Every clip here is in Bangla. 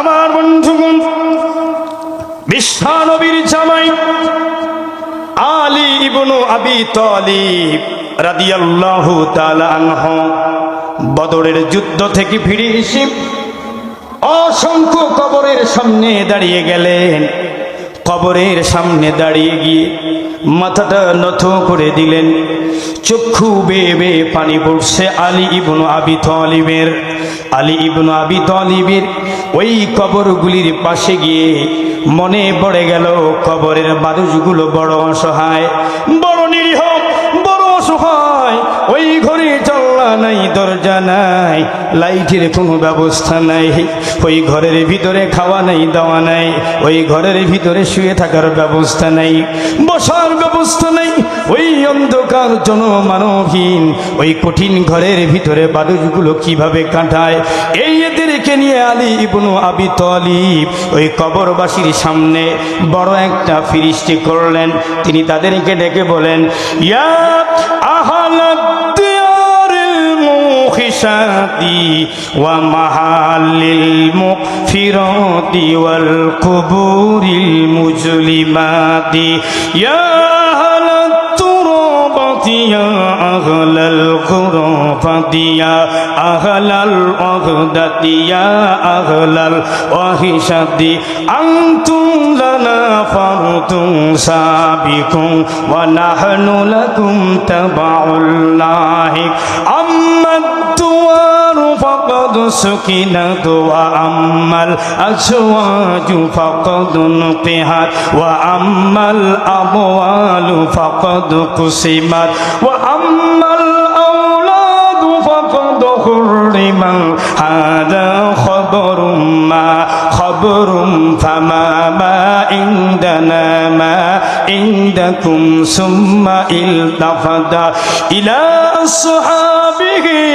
আমার বন্ধুগণ, বিশ্বনবীর জামাই আলী ইবনু আবি তালিব রাদিয়াল্লাহু তাআলা আনহু বদরের যুদ্ধ থেকে ফিরে এসে অসংখ্য কবরের সামনে দাঁড়িয়ে গেলেন। কবরের সামনে দাঁড়িয়ে গিয়ে মাথাটা নত করে দিলেন। চক্ষু বেয়ে বেয়ে পানি পড়ছে আলী ইবনু আবি তলিবের। আলী ইবনু আবি তলিবের ওই কবরগুলির পাশে গিয়ে মনে পড়ে গেল কবরের মানুষগুলো বড় অসহায়, বড় নিরীহ, বড় অসহায়। ওই ঘরে চল্লা নাই, দরজা নাই, লাইটের কোনো ব্যবস্থা নাই। ওই ঘরের ভিতরে খাওয়া নাই, দাওয়া নাই। ওই ঘরের ভিতরে শুয়ে থাকার ব্যবস্থা নাই, বসার ব্যবস্থা নাই। ওই অন্ধকার জনমানবহীন ওই কঠিন ঘরের ভিতরে বাদুজগুলো কিভাবে কাটায় এই এদেরকে নিয়ে আলী ইবনু আবি তলিব ওই কবরবাসীর সামনে বড় একটা ফিরিস্টি করলেন তিনি তাদেরকে ডেকে বলেন ইয়া আহালাদ ديار الموخشات ومحل المغفرات والقبور المجلمات يا أهل الترابة يا أهل الغرفة يا أهل العهدة يا أهل الوحشة أنتم لنا فرد سابق ونحن لكم تبع الله أما الدوار فقد سكنت وأما الأزواج فقد نقهت وأما الأموال فقد قسمت وأما الأولاد فقد حرم هذا خبر ما خبر فما ما عندنا ما عندكم ثم التفت إلى أصحابه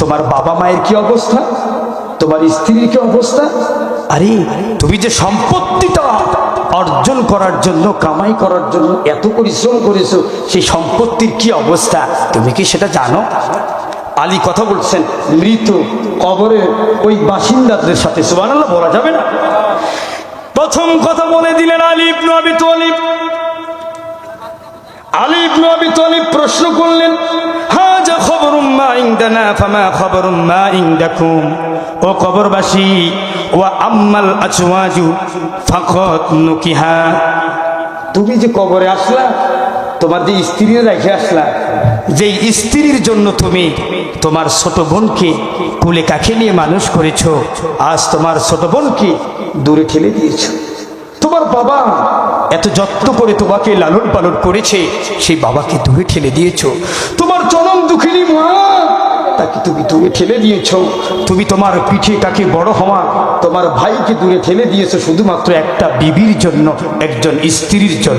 তোমার বাবা মায়ের কি অবস্থা? তোমার স্ত্রীর কি অবস্থা? আরে, তুমি যে সম্পত্তিটা অর্জন করার জন্য, কামাই করার জন্য এত পরিশ্রম করেছ, সেই সম্পত্তির কি অবস্থা? তুমি কি সেটা জানো? আলী কথা বলছেন, মৃত কবরের ওই বাসিন্দাদের সাথে, সুবহানাল্লাহ, বলা যাবে না। প্রথম কথা বলে দিলেন আলী ইবনু আবি তালিব। আলী ইবনু আবি তালিব প্রশ্ন করলেন তুমি যে কবরে আসলা, তোমার যে স্ত্রী রেখে আসলা যে স্ত্রীর জন্য তুমি তোমার ছোট বোনকে কুলে কাকে নিয়ে মানুষ করেছ, আজ তোমার ছোট বোনকে দূরে ঠেলে দিয়েছ। তোমার বাবা এত যত্ন করে তোমাকে লালন পালন করেছে, সেই বাবাকে দূরে ঠেলে দিয়েছ তোমার জনম দুঃখিনী মা তাকে তুমি দূরে ঠেলে দিয়েছ। তুমি তোমার পিঠে তাকে বড় হওয়া। তোমার ভাইকে দূরে ঠেলে দিয়েছ শুধুমাত্র একটা বিবির জন্য, একজন স্ত্রীর জন্য।